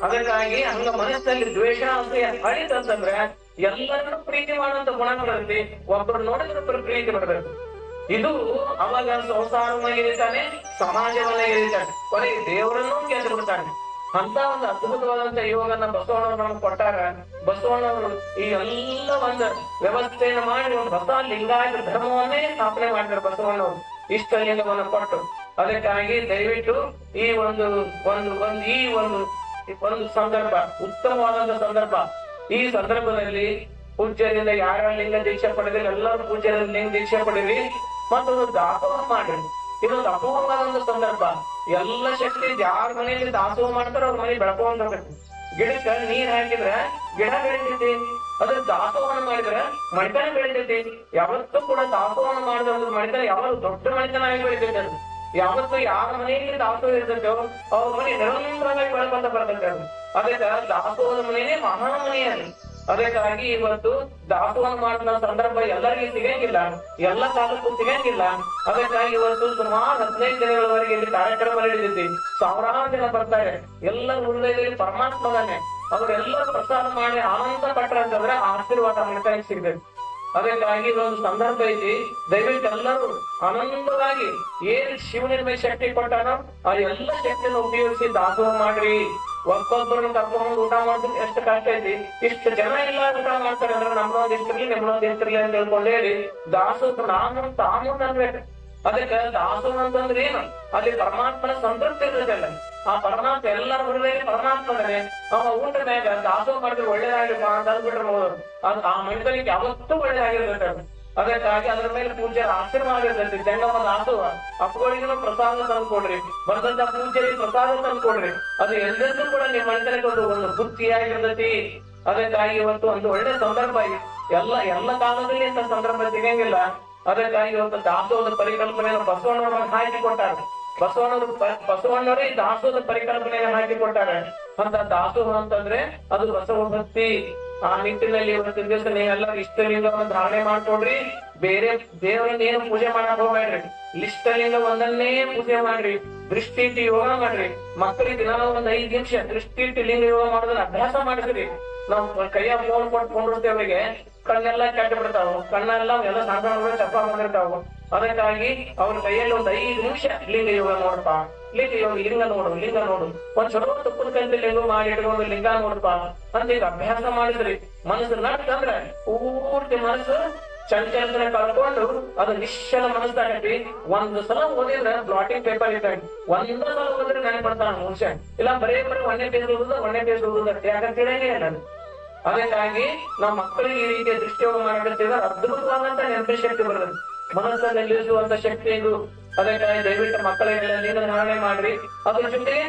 S1: ಅದಕ್ಕಾಗಿ ಹಂಗ ಮನಸ್ಸಲ್ಲಿ ದ್ವೇಷ ಅಂತ ಹಳಿತಂತಂದ್ರೆ ಎಲ್ಲರನ್ನು ಪ್ರೀತಿ ಮಾಡುವಂತ ಗುಣ ಬರುತ್ತೆ ಒಬ್ಬರು ನೋಡಿದ್ರೆ ಪ್ರೀತಿ ಮಾಡಬೇಕು ಇದು ಅವಾಗ ಸಂಸಾರವನ್ನ ಇರ್ತಾನೆ ಸಮಾಜವನ್ನ ಇರ್ತಾನೆ ಕೊನೆಗೆ ದೇವರನ್ನೂ ಗೆದ್ದು ಬಿಡ್ತಾನೆ ಅಂತ ಒಂದು ಅದ್ಭುತವಾದಂತ ಯೋಗನ ಬಸವಣ್ಣವ್ರು ನಮ್ಗೆ ಕೊಟ್ಟಾರ ಬಸವಣ್ಣವರು ಈ ಎಲ್ಲ ಒಂದು ವ್ಯವಸ್ಥೆಯನ್ನು ಮಾಡಿ ಒಂದು ಹೊಸ ಲಿಂಗಾಯತ ಧರ್ಮವನ್ನೇ ಸ್ಥಾಪನೆ ಮಾಡಿದ್ರು ಬಸವಣ್ಣವರು. ಇಷ್ಟ ಲಿಂಗವನ್ನು ಕೊಟ್ಟು. ಅದಕ್ಕಾಗಿ ದಯವಿಟ್ಟು ಈ ಒಂದು ಒಂದು ಒಂದು, ಈ ಒಂದು ಒಂದು ಸಂದರ್ಭ, ಉತ್ತಮವಾದಂತ ಸಂದರ್ಭ ಈ ಸಂದರ್ಭದಲ್ಲಿ ಪೂಜ್ಯರಿಂದ ಯಾರ ಲಿಂಗ ದೀಕ್ಷೆ ಪಡೆದ್ರಿ, ಎಲ್ಲರೂ ಪೂಜ್ಯರಿಂದ ಲಿಂಗ ದೀಕ್ಷೆ ಪಡೆದ್ರಿ, ಮತ್ತೊಂದು ದಾಸೋಹ ಮಾಡ್ರಿ. ಇದೊಂದು ಅಪೂರ್ವವಾದ ಒಂದು ಸಂದರ್ಭ. ಎಲ್ಲ ಶಕ್ತಿ ಯಾರ ಮನೆಯಲ್ಲಿ ದಾಸೋಹ ಮಾಡ್ತಾರೋ ಅವ್ರ ಮನೆ ಬೆಳ್ಕೊಂಡ್ ಹೋಗ್ಬೇಕು ಗಿಡಕ್ಕ ನೀರ್ ಹಾಕಿದ್ರ ಗಿಡ ಬೆಳಿತೈತಿ. ಅದ್ರ ದಾಸೋಹನ ಮಾಡಿದ್ರ ಮಣಿತನ ಬೆಳಿತೈತಿ. ಯಾವತ್ತೂ ಕೂಡ ದಾಸೋಹನ ಮಾಡಿದ್ರ ಮಣಿತನ ಯಾವಾಗ ದೊಡ್ಡ ಮಣಿತನ ಆಗಿ ಬೆಳಿತೈತಿ ಅದು. ಯಾವತ್ತು ಯಾರ ಮನೆಯಲ್ಲಿ ದಾಸೋಹ ಇರ್ತೈತೋ ಅವ್ರ ಮನೆ ನಿರಂತರವಾಗಿ ಬೆಳಕೊಂತ ಬರ್ತೈತೆ ಅದು. ಅದಕ್ಕೆ ದಾಸೋಹದ ಮನೆಯೇ ಮಹಾ ಮನೆ ಅದಕ್ಕಾಗಿ ಇವತ್ತು ದಾಸೋಹ ಮಾಡಿದ ಸಂದರ್ಭ ಎಲ್ಲರಿಗೂ ಸಿಗಂಗಿಲ್ಲ. ಎಲ್ಲ ಕಾಲಕ್ಕೂ ಸಿಗಂಗಿಲ್ಲ. ಅದಕ್ಕಾಗಿ ಇವತ್ತು ಸುಮಾರು ಹದಿನೈದು ದಿನಗಳವರೆಗೆ ಇಲ್ಲಿ ಕಾರ್ಯಕ್ರಮ ನಡೆದಿದ್ದೆ ಸಾವಿರಾರು ಜನ ಬರ್ತಾರೆ. ಎಲ್ಲ ಹೃದಯದಲ್ಲಿ ಪರಮಾತ್ಮನೇ ಅವರೆಲ್ಲರೂ ಪ್ರಸಾದ ಮಾಡಿ ಆನಂದ ಪಟ್ಟರೆ ಅಂತಂದ್ರೆ ಆಶೀರ್ವಾದ ಸಿಗ್ಬೇಕು ಅದಕ್ಕಾಗಿ ಇದೊಂದು ಸಂದರ್ಭ ಐತಿ ದಯವಿಟ್ಟು ಎಲ್ಲರೂ ಆನಂದವಾಗಿ ಏನ್ ಶಿವನಿನ ಮೇಲೆ ಶಕ್ತಿ ಕೊಟ್ಟಾನ ಆ ಎಲ್ಲ ಶಕ್ತಿಯನ್ನು ಉಪಯೋಗಿಸಿ ದಾಸೋಹ ಮಾಡ್ರಿ. ಒಬ್ಬೊಬ್ಬರನ್ನ ಕರ್ಕೊಂಡು ಊಟ ಮಾಡಿದ್ರೆ ಎಷ್ಟು ಕಷ್ಟ ಐತಿ. ಇಷ್ಟು ಜನ ಇಲ್ಲ ಊಟ ಮಾಡ್ತಾರೆ ಅಂದ್ರೆ ನಮ್ಮೊಂದ್ ಇಷ್ಟಿರ್ಲಿ ನಿಮ್ಮೊಂದ್ ಇಷ್ಟಿರ್ಲಿ ಅಂತ ಹೇಳ್ಕೊಂಡು ಹೇಳಿ ದಾಸು ನಾನು ತಾನು ಅನ್ಬೇಕು ಅದಕ್ಕೆ ದಾಸು ಅಂತಂದ್ರೆ ಏನು? ಅಲ್ಲಿ ಪರಮಾತ್ಮನ ಸಂತೃಪ್ತಿ ಇರ್ತದಲ್ಲ ಆ ಪರಮಾತ್ಮ ಎಲ್ಲರ ಹೃದಯ ಪರಮಾತ್ಮ ಅಂದ್ರೆ ಅವ ಊಟ ಮ್ಯಾಗ ದಾಸೋಹ ಮಾಡಿದ್ರೆ ಒಳ್ಳೇದಾಗಿರ್ಪ ಅಂತ ಅಂದ್ಬಿಟ್ಟಿರ್ಬೋದು ಅದು ಆ ಮನುಷ್ಯನಿಗೆ ಯಾವತ್ತೂ ಒಳ್ಳೇದಾಗಿರ್ತದೆ ಅದು. ಅದಕ್ಕಾಗಿ ಅದ್ರ ಮೇಲೆ ಪೂಜೆ ಆಶೀರ್ವಾದ ಇರ್ತೈತಿ. ಜಂಗಮ ದಾಸು ಅಪ್ಪಗಳಿಗೂ ಪ್ರಸಾದ ತಂದ್ಕೊಡ್ರಿ. ಬರ್ದಂತ ಪೂಜೆಗೆ ಪ್ರಸಾದ ತಂದ್ಕೊಡ್ರಿ. ಅದು ಎಲ್ಲರಿಗೂ ಕೂಡ ನಿಮ್ಮ ಮನುಷ್ಯನಿಗೆ ಒಂದು ಒಂದು ಬುತ್ತಿಯಾಗಿರ್ತೈತಿ ಅದಕ್ಕಾಗಿ ಇವತ್ತು ಒಂದು ಒಳ್ಳೆ ಸಂದರ್ಭ ಎಲ್ಲ ಎಲ್ಲ ಕಾಲದಲ್ಲಿ ಇಂಥ ಸಂದರ್ಭ ಸಿಗಂಗಿಲ್ಲ. ಅದಕ್ಕಾಗಿ ಇವತ್ತು ದಾಸೋದ ಪರಿಕಲ್ಪನೆಯನ್ನು ಬಸವಣ್ಣವರು ಹಾಕಿ ಕೊಟ್ಟಾರೆ. ಬಸವಣ್ಣವರು ಬಸವಣ್ಣವರೇ ಈ ದಾಸೋಹದ ಪರಿಕಲ್ಪನೆಯನ್ನು ಹಾಕಿ ಕೊಟ್ಟಾರೆ. ಅಂತ ದಾಸೋಹ ಅಂತಂದ್ರೆ ಅದು ಬಸವ ಭಕ್ತಿ ಆ ನಿಟ್ಟಿನಲ್ಲಿ ಇವತ್ತಿನ ದಿವಸ ನೀವೆಲ್ಲ ಇಷ್ಟಲಿಂಗವನ್ನು ಧಾರಣೆ ಮಾಡ್ಕೊಡ್ರಿ. ಬೇರೆ ದೇವರನ್ನ ಏನು ಪೂಜೆ ಮಾಡಕ್ ಹೋಗ್ಬೇಡ್ರಿ. ಇಷ್ಟಲಿಂಗ ಒಂದನ್ನೇ ಪೂಜೆ ಮಾಡ್ರಿ. ದೃಷ್ಟಿ ಯೋಗ ಮಾಡ್ರಿ. ಮಕ್ಕಳಿಗೆ ದಿನ ಒಂದ್ ಐದ್ ನಿಮಿಷ ದೃಷ್ಟಿ ಲಿಂಗ ಯೋಗ ಮಾಡೋದನ್ನ ಅಭ್ಯಾಸ ಮಾಡಿಸ್ರಿ. ನಾವು ಕೈಯ ಫೋನ್ ಕೊಟ್ಕೊಂಡಿರ್ತೇವೆ ಅವರಿಗೆ ಕಣ್ಣೆಲ್ಲ ಕೆಟ್ಟ ಬಿಡ್ತಾವ. ಕಣ್ಣೆಲ್ಲ ಎಲ್ಲ ಸಣ್ಣ ಚಪ್ಪ ಮಾಡಿರ್ತಾವ ಅದಕ್ಕಾಗಿ ಅವ್ರ ಕೈಯಲ್ಲಿ ಒಂದ್ ಐದು ನಿಮಿಷ ಲಿಂಗ ಯೋಗ ನೋಡಪ್ಪ. ಲಿಂಗ ಯೋಗ, ಲಿಂಗ ನೋಡು ಲಿಂಗ ನೋಡು. ಒಂದ್ ಚಲೋ ತುಪ್ಪದ ಕಂತಿ ಲಿಂಗ ಮಾಡಿ ಇಟ್ಕೊಂಡು ಲಿಂಗ ನೋಡಪ್ಪ. ಅಂತ ಈಗ ಅಭ್ಯಾಸ ಮಾಡಿದ್ರಿ. ಮನಸ್ಸು ನಡ್ತಂದ್ರೆ ಪೂರ್ತಿ ಮನಸ್ಸು ಚಂಚಲತನ ಕಳ್ಕೊಂಡು ಅದು ನಿಶ್ಚಲ ಮನಸ್ಸಾಗತಿ ಒಂದು ಸಲ ಓದಿದ್ರೆ ಬ್ಲಾಟಿಂಗ್ ಪೇಪರ್ ಇದ್ದಾಗ ಒಂದ ಸಲ ಓದಿದ್ರೆ ಮಾಡ್ತಾನ ಮನುಷ್ಯ. ಇಲ್ಲ, ಬರೇ ಬರೀ ಒಂದೇ ಪೇಜ್ ಓದುದ, ಒಂದೇ ಪೇಜ್ ಓದುದ. ಯಾಕಂತ ತಿಳಿಯಂಗೇ ಇಲ್ಲ ಅದಕ್ಕಾಗಿ ನಮ್ಮ ಮಕ್ಕಳಿಗೆ ಈ ರೀತಿಯ ದೃಷ್ಟಿಯೋಗ ಮಾಡಿದ್ರೆ ಅದ್ಭುತವಾದಂತ ನೆನಪಿನ ಶಕ್ತಿ ಬರ್ತದೆ. ಮನಸ್ಸನ್ನು ನಿಲ್ಲಿಸುವಂತ ಶಕ್ತಿ ಇದು. ಅದಕ್ಕಾಗಿ ದಯವಿಟ್ಟು ಮಕ್ಕಳಿಗೆಲ್ಲ ನೀರು ಧಾರಣೆ ಮಾಡ್ರಿ. ಅದ್ರ ಜೊತೆಗೆ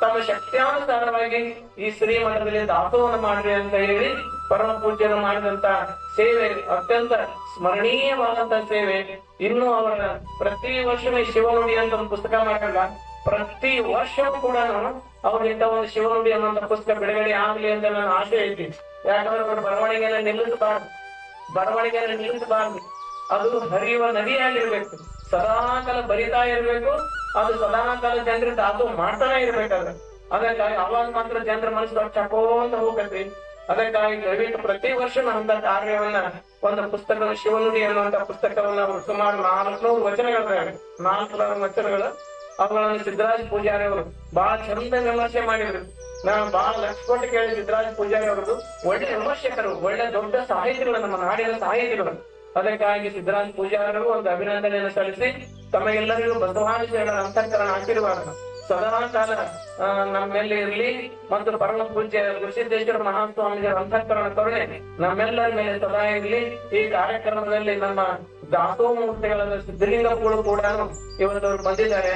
S1: ತಮ್ಮ ಶಕ್ತಿಯಾನುಸಾರವಾಗಿ ಈ ಶ್ರೀಮಠದಲ್ಲಿ ದಾಸೋಹನ ಮಾಡ್ರಿ ಅಂತ ಹೇಳಿ ಪರಮ ಪೂಜ್ಯರು ಮಾಡಿದಂತ ಸೇವೆ, ಅತ್ಯಂತ ಸ್ಮರಣೀಯವಾದಂತ ಸೇವೆ. ಇನ್ನು ಅವರ ಪ್ರತಿ ವರ್ಷವೇ ಶಿವನುಡಿ ಅಂತ ಒಂದು ಪುಸ್ತಕ ಮಾಡಲ್ಲ ಪ್ರತಿ ವರ್ಷವೂ ಕೂಡ ಅವರಿಂದ ಒಂದು ಶಿವನುಡಿ ಅನ್ನೋಂತ ಪುಸ್ತಕ ಬಿಡುಗಡೆ ಆಗ್ಲಿ ಅಂತ ನಾನು ಆಸೆ ಐತಿ. ಯಾಕಂದ್ರೆ ಅವರ ಬರವಣಿಗೆಯನ್ನ ನಿಲ್ಲಿಸಬಾರ್ದು ಬರವಣಿಗೆಯನ್ನ ನಿಲ್ಲಿಸಬಾರ್ದು ಅದು ಹರಿಯುವ ನದಿಯಾಗಿರ್ಬೇಕು. ಸದಾಕಾಲ ಬರಿತಾ ಇರ್ಬೇಕು. ಅದು ಸದಾಕಾಲ ಜನರಿಂದ ಅದು ಮಾಡ್ತಾನೆ ಇರ್ಬೇಕಾದ್ರೆ ಅದಕ್ಕಾಗಿ ಅವಾಗ ಮಾತ್ರ ಜನರ ಮನಸ್ಸು ಚಕೋಂತ ಹೋಗತ್ತೆ. ಅದಕ್ಕಾಗಿ ದಯವಿಟ್ಟು ಪ್ರತಿ ವರ್ಷ ಅಂತ ಕಾರ್ಯವನ್ನ ಒಂದು ಪುಸ್ತಕ ಶಿವನುಡಿ ಅನ್ನುವಂತ ಪುಸ್ತಕವನ್ನ ಸುಮಾರು ನಾಲ್ಕುನೂರು ನಾಲ್ಕು ನಾಲ್ಕುನೂರು ವಚನಗಳು. ಅವುಗಳನ್ನು ಸಿದ್ದರಾಜ ಪೂಜಾರಿ ಅವರು ಬಹಳ ಚಂದ ವಿಮರ್ಶೆ ಮಾಡಿದ್ರು. ನಾನು ಬಹಳ ಲಕ್ಷ್ಮಣ ಕೇಳಿ ಸಿದ್ದರಾಜ ಪೂಜಾರಿ ಅವರದು ಒಳ್ಳೆ ವಿಮರ್ಶಕರು, ಒಳ್ಳೆ ದೊಡ್ಡ ಸಾಹಿತಿಗಳು, ನಮ್ಮ ನಾಡಿನ ಸಾಹಿತಿಗಳು. ಅದಕ್ಕಾಗಿ ಸಿದ್ದರಾಜ ಪೂಜಾರರು ಒಂದು ಅಭಿನಂದನೆಯನ್ನು ಸಲ್ಲಿಸಿ ತಮಗೆಲ್ಲರಿಗೂ ಬಸವಾನುಶೇಖರ ಅಂತಃಕರಣ ಆಶೀರ್ವಾದ. ಸದಾ ಕಾಲ ನಮ್ಮೆಲ್ಲ ಇರಲಿ ಮತ್ತು ಪರಮ ಪೂಜ್ಯ ಗುರುಸಿದ್ದೇಶ್ವರ ಮಹಾಸ್ವಾಮಿಗಳ ಅಂತಃಕರಣ ಕರುಣೆ ನಮ್ಮೆಲ್ಲರ ಮೇಲೆ ಸದಾ ಇರಲಿ. ಈ ಕಾರ್ಯಕ್ರಮದಲ್ಲಿ ನಮ್ಮ ದಾಸೋ ಮೂರ್ತಿಗಳಾದ ಸಿದ್ಧಲಿಂಗಗಳು ಕೂಡ ಇವತ್ತು ಬಂದಿದ್ದಾರೆ.